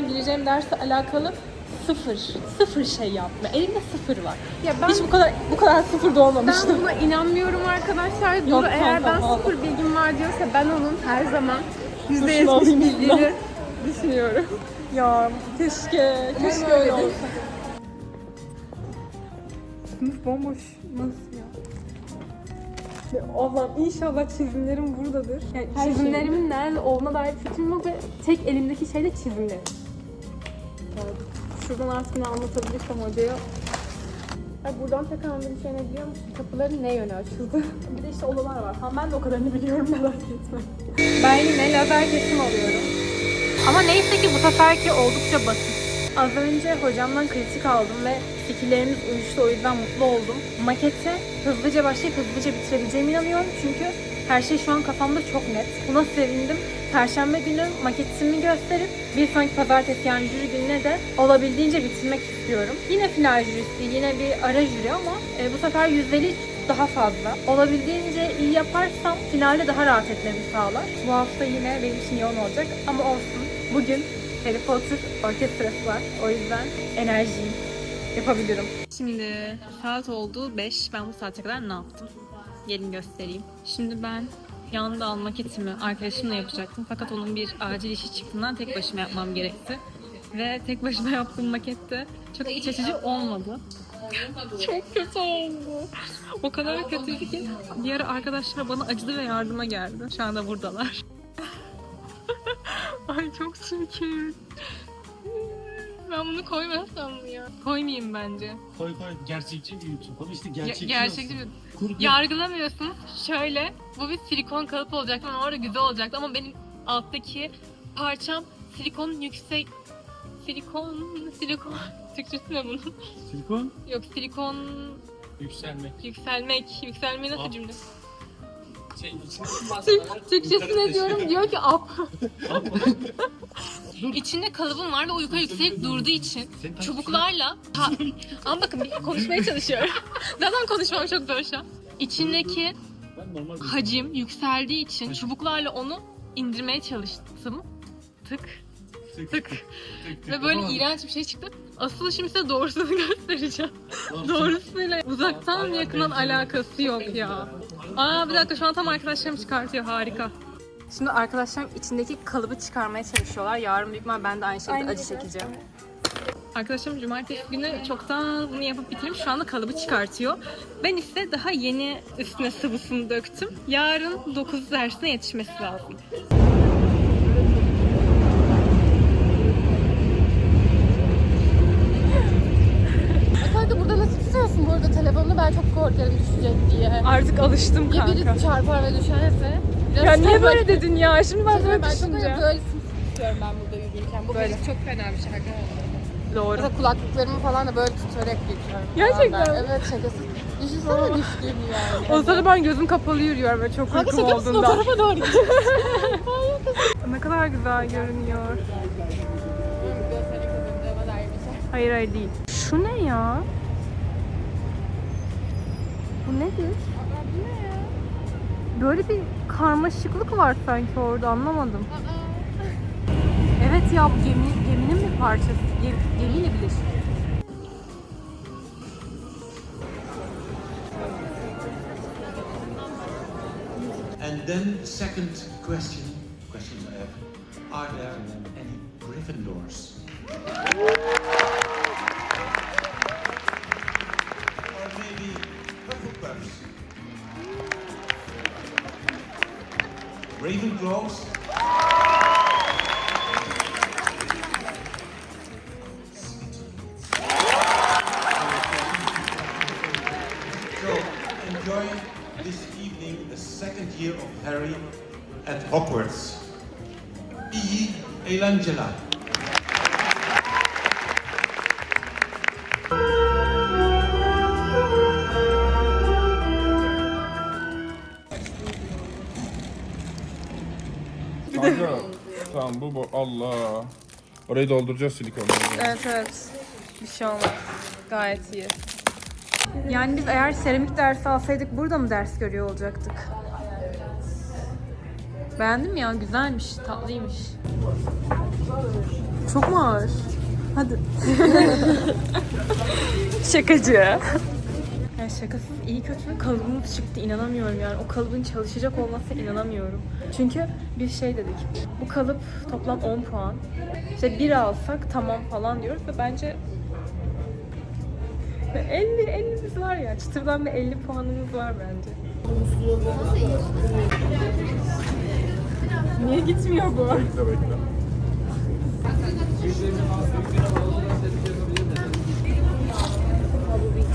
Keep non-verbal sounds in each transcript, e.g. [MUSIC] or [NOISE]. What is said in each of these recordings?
Sonra gireceğim derse alakalı sıfır, sıfır şey yapma. Elimde sıfır var. Ya ben Hiç bu kadar bu kadar sıfır da olmamıştım. ben buna inanmıyorum arkadaşlar. Yok Duru eğer ben vallahi. sıfır bilgim var diyorsa ben onun her zaman %70 alayım bildiğini düşünüyorum. Ya keşke, keşke öyle olsa. Sınıf bomboş. Nasıl ya? Ya Allah'ım inşallah çizimlerim buradadır. Yani Çizimlerimin nerede olduğuna dair fikrim yok ve tek elimdeki şey de çizimlerim. Şuradan artık ne anlatabilirsem hocaya. Ay buradan tek anladığım şey ne biliyor musun? Kapıların ne yöne açıldı? [LAUGHS] Bir de işte odalar var. Tamam ben de o kadarını biliyorum merak etme. Ben yine lazer kesim alıyorum. Ama neyse ki bu seferki oldukça basit. Az önce hocamdan kritik aldım ve fikirlerimiz uyuştu o yüzden mutlu oldum. Makete hızlıca başlayıp hızlıca bitirebileceğime inanıyorum çünkü her şey şu an kafamda çok net. Buna sevindim. Perşembe günü maketimi gösterip bir sonraki pazartesi yani jüri gününe de olabildiğince bitirmek istiyorum. Yine final jürisi, yine bir ara jüri ama e, bu sefer yüzdeli daha fazla. Olabildiğince iyi yaparsam finalde daha rahat etmemi sağlar. Bu hafta yine benim için yoğun olacak ama olsun. Bugün Harry Potter orkestrası var. O yüzden enerjiyim. Yapabilirim. Şimdi saat oldu 5. Ben bu saate kadar ne yaptım? Gelin göstereyim. Şimdi ben yanında al maketimi arkadaşımla yapacaktım. Fakat onun bir acil işi çıktığından tek başıma yapmam gerekti. Ve tek başıma [LAUGHS] yaptığım makette çok iç açıcı olmadı. çok kötü oldu. O kadar kötüydü ki diğer arkadaşlar bana acıdı ve yardıma geldi. Şu anda buradalar. [LAUGHS] Ay çok çirkin. Ben bunu koymasam mı ya? Koymayayım bence. Koy koy gerçekçi bir YouTube. Ama işte gerçekçi, gerçekçi nasıl? bir... Kurgu. Yargılamıyorsunuz. Şöyle, bu bir silikon kalıp olacaktı ama orada güzel olacaktı ama benim alttaki parçam silikon yüksek... Silikon... Silikon... [LAUGHS] Türkçesi ne bunun? Silikon Yok silikon... yükselmek. Yükselmek. Yükselmeyi nasıl Ap. cümle? Şey, Türk, Türkçesi ne diyorum? Diyor ki ap. İçinde kalıbım var ve yukarı yükselip durduğu için çubuklarla... Ha, ama bakın bir konuşmaya çalışıyorum. [LAUGHS] Zaten konuşmam çok zor şu an. İçindeki Ben normal bir hacim yükseldiği için çubuklarla onu indirmeye çalıştım. Tık tık. Ve böyle iğrenç bir şey çıktı. Asıl şimdi size doğrusunu [LAUGHS] göstereceğim. Doğrusuyla uzaktan yakından alakası yok ya. Aa bir dakika şu an tam arkadaşlarım çıkartıyor harika. Şimdi arkadaşlarım içindeki kalıbı çıkarmaya çalışıyorlar. Yarın büyük ihtimal ben de aynı şekilde acı çekeceğim. Arkadaşlarım cumartesi günü çoktan bunu yapıp bitirmiş. Şu anda kalıbı çıkartıyor. Ben ise daha yeni üstüne sıvısını döktüm. Yarın 9 dersine yetişmesi lazım. Kanka burada nasıl tutuyorsun bu arada telefonunu? Ben çok korkarım düşecek diye. Artık alıştım Ya kanka. biri çarpar ve düşerse? Biraz Ya niye böyle dedin ya? Şimdi ben böyle ben çok böyle tutuyorum ben burada yürürken. Bu Böyle. böyle. çok fena bir şey arkadaşlar. Doğru. Mesela kulaklıklarımı falan da böyle tutarak geçiyorum. Gerçekten mi? Evet şakasız. Düşünsene düştüğümü yani. O sırada ben gözüm kapalı yürüyorum ve çok uykum olduğunda. tarafa doğru gidiyor. [LAUGHS] Ne kadar güzel görünüyor. Şey. Hayır hayır değil. Şu ne ya? Bu nedir? Böyle bir karmaşıklık var sanki orada anlamadım. [LAUGHS] Evet ya bu gemi, geminin bir parçası. Gemi, gemiyle birleşik. And then second question, questions I have, are there any Gryffindors? [LAUGHS] Ravenclaws? So, enjoy this evening the second year of Harry at Hogwarts. Iyi eğlenceler. Kanka tamam bu, bu Allah. Orayı dolduracağız silikonla. Evet evet. Bir şey olmaz. Gayet iyi. Yani biz eğer seramik dersi alsaydık burada mı ders görüyor olacaktık? Beğendim ya güzelmiş, tatlıymış. Çok mu ağır? Hadi. [LAUGHS] Şakacı. Yani şakasız iyi kötü kalıbımız çıktı inanamıyorum yani o kalıbın çalışacak olmasına inanamıyorum. Çünkü bir şey dedik bu kalıp toplam 10 puan. İşte bir alsak tamam falan diyoruz ve bence 50 50'miz var ya çıtırdan bir 50 puanımız var bence. Niye gitmiyor bu? Bekle bekle.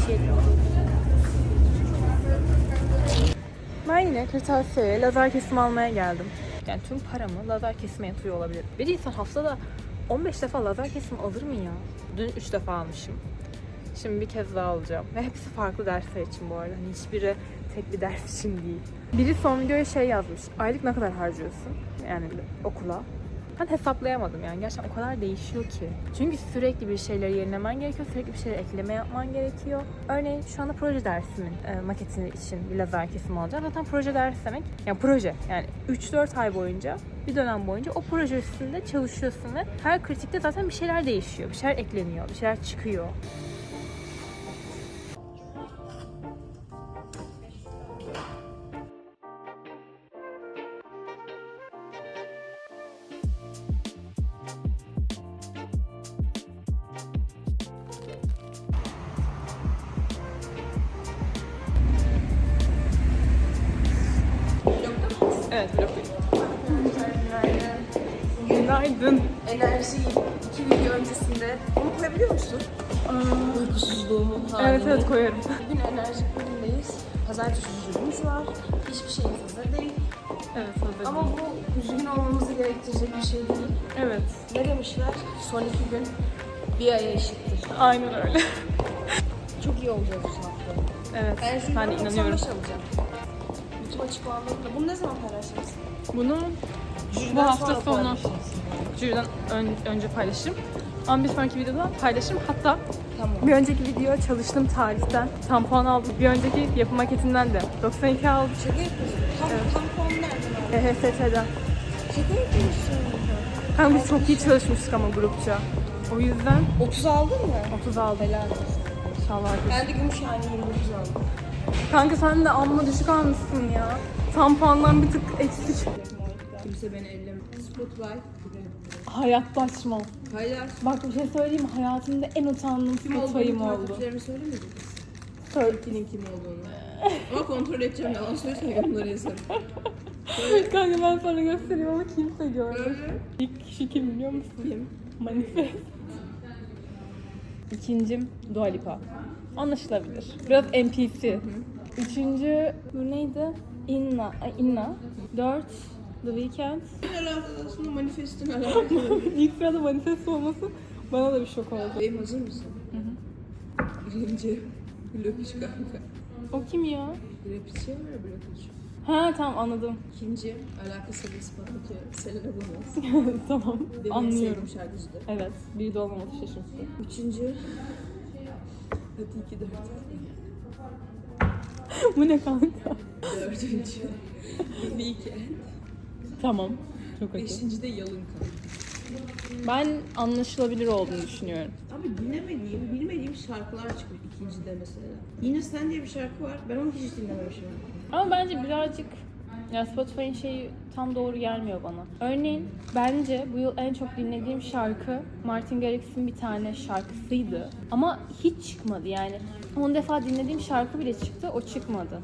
Ben yine kırtasiyeye lazer kesim almaya geldim. Yani tüm paramı lazer kesime yatırıyor olabilir. Bir insan haftada 15 defa lazer kesim alır mı ya? Dün 3 defa almışım. Şimdi bir kez daha alacağım. Ve hepsi farklı dersler için bu arada. Hani hiçbiri tek bir ders için değil. Biri son videoya şey yazmış. Aylık ne kadar harcıyorsun? Yani okula. Ben hesaplayamadım yani. Gerçekten o kadar değişiyor ki. Çünkü sürekli bir şeyleri yenilemen gerekiyor. Sürekli bir şeyler ekleme yapman gerekiyor. Örneğin şu anda proje dersimin e, maketini için bir lazer kesim alacağım. Zaten proje ders demek. Yani proje. Yani 3-4 ay boyunca bir dönem boyunca o proje üstünde çalışıyorsun ve her kritikte zaten bir şeyler değişiyor. Bir şeyler ekleniyor. Bir şeyler çıkıyor. Evet, bloktayım. Günaydın. enerji iki video öncesinde bunu koyabiliyor musun? Uykusuzluğumun halini. Evet evet koyarım. Bugün enerjik bölümdeyiz. Pazartesi üzgünümüz var. Hiçbir şeyimiz hazır değil. Evet hazır. Ama bu üzgün olmamızı gerektirecek bir şey değil. Evet. Ne demişler? Son iki gün bir aya eşittir. Aynen öyle. Çok iyi olacağız bu saatte. Evet. Ben Ben inanıyorum. 95 alacağım. Açıklamalarımla. Bunu ne zaman paylaşacağız? Bunu Jüriden bu hafta sonu jüriden ön- önce paylaşırım. Ama bir sonraki videoda paylaşırım. Hatta Tamam. bir önceki video çalıştığım tarihten tam puan aldım. Bir önceki yapı maketinden de 92 aldım. Şaka yapıyorsun. Tam, tam puan nereden aldın? EHST'den. Şaka yapıyorsun. Hem biz çok iyi çalışmıştık ama grupça. O yüzden 30 aldın mı? 30 aldım. Helal olsun. İnşallah. Ben de Gümüşhane 29 aldım. Kanka sen de amma düşük almışsın ya. Tam puandan bir tık eksik. Kimse beni ellemiyor. Spotlight. Hayatta açmam. Hayır. Bak bir şey söyleyeyim mi? Hayatımda en utandığım Kim spotayım olduğunu oldu. takipçilerime söylemedin mi? Söyle. Kimin kim olduğunu. Ama kontrol edeceğim yalan söylüyorsan yorumlara yazarım. [LAUGHS] Kanka ben sana göstereyim ama kimse görmüyor. Öyle. İlk kişi kim biliyor musun? Kim? Manifest. İkincim Dua Lipa. Anlaşılabilir. Biraz NPC. Üçüncü bu neydi? Inna. Ay, Inna. Dört The Weeknd. Aslında manifestin alakalı. [LAUGHS] İlk sırada manifest olması bana da bir şok oldu. Benim hazır mısın? Birinci. Blöpiç kanka. O kim ya? Var ya Blöpiç. Ha tamam anladım. İkinci. Alakası bir ispatlık Selena Gomez. tamam. Benim en Anlıyorum. sevdiğim şarkıcıdır. Evet. Biri de olmaması şaşırtıcı. Üçüncü. Hadi iki dört. [LAUGHS] bu ne kanka? Dördüncü. [LAUGHS] The Weeknd. Tamam. Çok okey. Beşinci de Yalın kanka. Ben anlaşılabilir olduğunu düşünüyorum. Abi dinlemediğim, bilmediğim şarkılar çıkıyor ikincide mesela. Yine Sen diye bir şarkı var. Ben onu hiç dinlememişim. Ama bence birazcık ya Spotify'ın şeyi tam doğru gelmiyor bana. Örneğin bence bu yıl en çok dinlediğim şarkı Martin Garrix'in bir tane şarkısıydı. Ama hiç çıkmadı yani. 10 defa dinlediğim şarkı bile çıktı, o çıkmadı.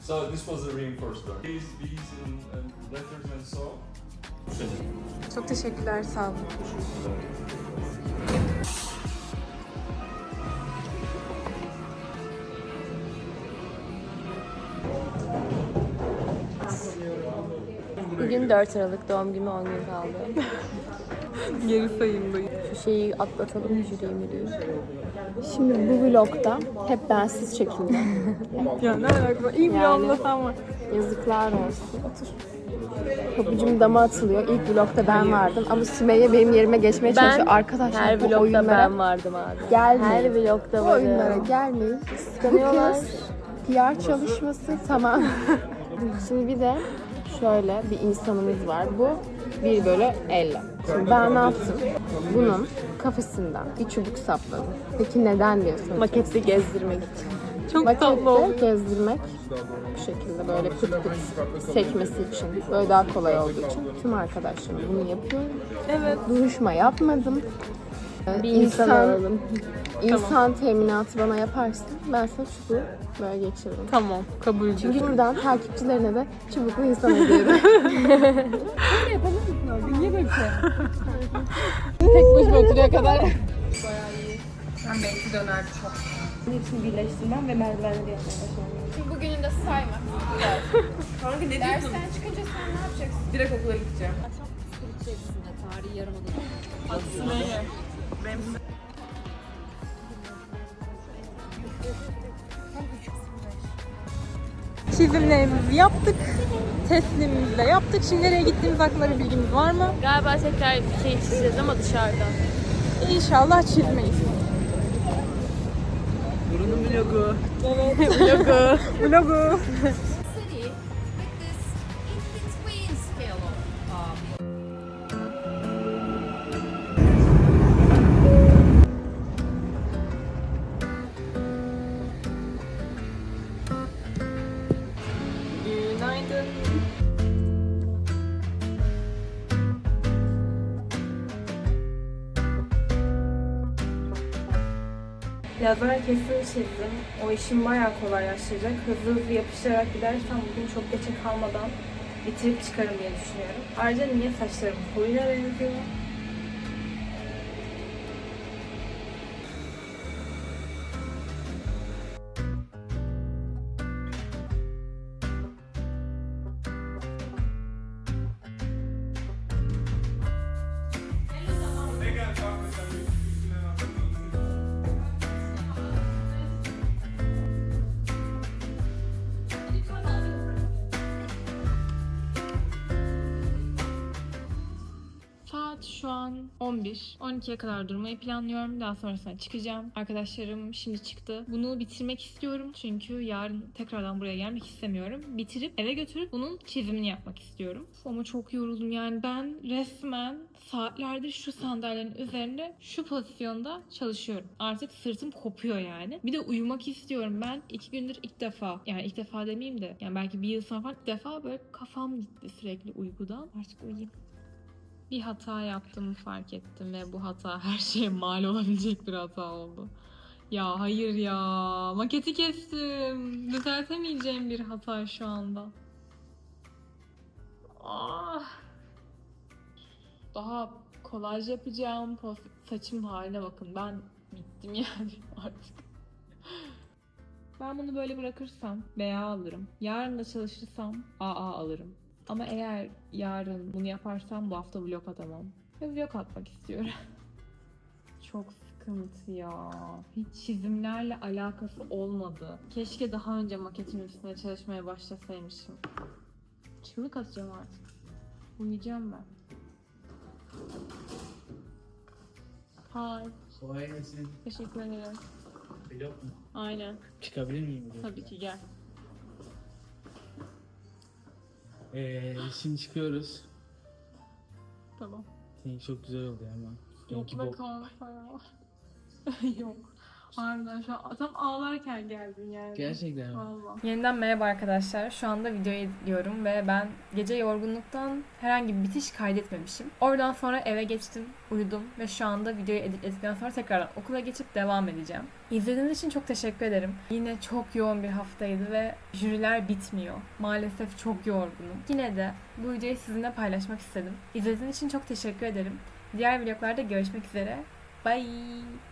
So this was a reinforcement. These, these and, and letters and so. Çok teşekkürler, sağ olun. Bugün 4 Aralık doğum günü 10 gün kaldı. [LAUGHS] Geri sayımdayım. Şu şeyi atlatalım jüriyi müriyi. Şimdi bu vlogda hep bensiz çekildi. [LAUGHS] Ya ne alaka? İyi bir Yani- var. Yazıklar olsun. Otur. Pabucum dama atılıyor. İlk vlogda ben vardım ama Sümeyye benim yerime geçmeye çalışıyor. Arkadaşlar Her bu vlogda oyunlara ben vardım abi. gelmeyin. Her vlogda bu oyunlara varım. gelmeyin. Kıskanıyorlar. PR çalışması tamam. [LAUGHS] Şimdi bir de şöyle bir insanımız var. Bu 1 bölü 50. Şimdi ben ne yaptım? Bunun kafesinden bir çubuk sapladım. Peki neden diyorsunuz? Makette gezdirmek için. Çok Makette gezdirmek bu şekilde böyle pıt pıt sekmesi için böyle daha kolay olduğu için tüm arkadaşlarım bunu yapıyorum. Evet. Duruşma yapmadım. Bir insan alalım. İnsan teminatı bana yaparsın. Ben sana çubuğu böyle geçiririm. Tamam. Kabul Çünkü buradan takipçilerine de çubuklu insan ediyorum. [LAUGHS] Tek başıma oturuyor kadar. Ben belki döner çok. Hepsini birleştirmem ve merdivenleri yapmaya başlamam. Bugünü de sayma. Kanka ne diyorsun? Dersten çıkınca sen ne yapacaksın? Direkt okula gideceğim. Tarihi yarımadı. Çizimlerimizi yaptık. Teslimimizi de yaptık. Şimdi nereye gittiğimiz hakkında bir bilgimiz var mı? Galiba tekrar bir şey çizeceğiz ama dışarıda. İnşallah çizmeyiz. Buranın [LAUGHS] vlogu. Vlogu. Vlogu. Kesim çizdim. O işim bayağı kolaylaştıracak. Hızlı hızlı yapıştırarak gidersem bugün çok geçe kalmadan bitirip çıkarım diye düşünüyorum. Ayrıca niye saçlarım koyuna benziyor? Şu an 11. 12'ye kadar durmayı planlıyorum. Daha sonrasında çıkacağım. Arkadaşlarım şimdi çıktı. Bunu bitirmek istiyorum. Çünkü yarın tekrardan buraya gelmek istemiyorum. Bitirip eve götürüp bunun çizimini yapmak istiyorum. Ama çok yoruldum yani. Ben resmen saatlerdir şu sandalyenin üzerinde şu pozisyonda çalışıyorum. Artık sırtım kopuyor yani. Bir de uyumak istiyorum. Ben iki gündür ilk defa yani ilk defa demeyeyim de yani belki bir yıl sonra falan ilk defa böyle kafam gitti sürekli uykudan. Artık uyuyayım bir hata yaptığımı fark ettim ve bu hata [LAUGHS] her şeye mal olabilecek bir hata oldu. Ya hayır ya. Maketi kestim. Düzeltemeyeceğim bir hata şu anda. Ah. Daha kolaj yapacağım. Saçım haline bakın. Ben bittim [LAUGHS] yani artık. Ben bunu böyle bırakırsam BA alırım. Yarın da çalışırsam AA alırım. Ama eğer yarın bunu yaparsam bu hafta vlog atamam. Ve vlog atmak istiyorum. [LAUGHS] Çok sıkıntı ya. Hiç çizimlerle alakası olmadı. Keşke daha önce maketin üstüne çalışmaya başlasaymışım. Çığlık atacağım artık. Uyuyacağım ben. Hi. Kolay gelsin. Teşekkür ederim. Vlog mu? Aynen. Çıkabilir miyim? Tabii ki gel. Ee, şimdi çıkıyoruz. Tamam. Senin çok güzel oldu ama. Yok Benimki be kanka ya. Yok. Harbiden şu an tam ağlarken geldin yani. Gerçekten mi? Vallahi. Yeniden merhaba arkadaşlar. Şu anda videoyu editliyorum ve ben gece yorgunluktan herhangi bir bitiş kaydetmemişim. Oradan sonra eve geçtim, uyudum ve şu anda videoyu editledikten sonra tekrardan okula geçip devam edeceğim. İzlediğiniz için çok teşekkür ederim. Yine çok yoğun bir haftaydı ve jüriler bitmiyor. Maalesef çok yorgunum. Yine de bu videoyu sizinle paylaşmak istedim. İzlediğiniz için çok teşekkür ederim. Diğer vloglarda görüşmek üzere. Bye.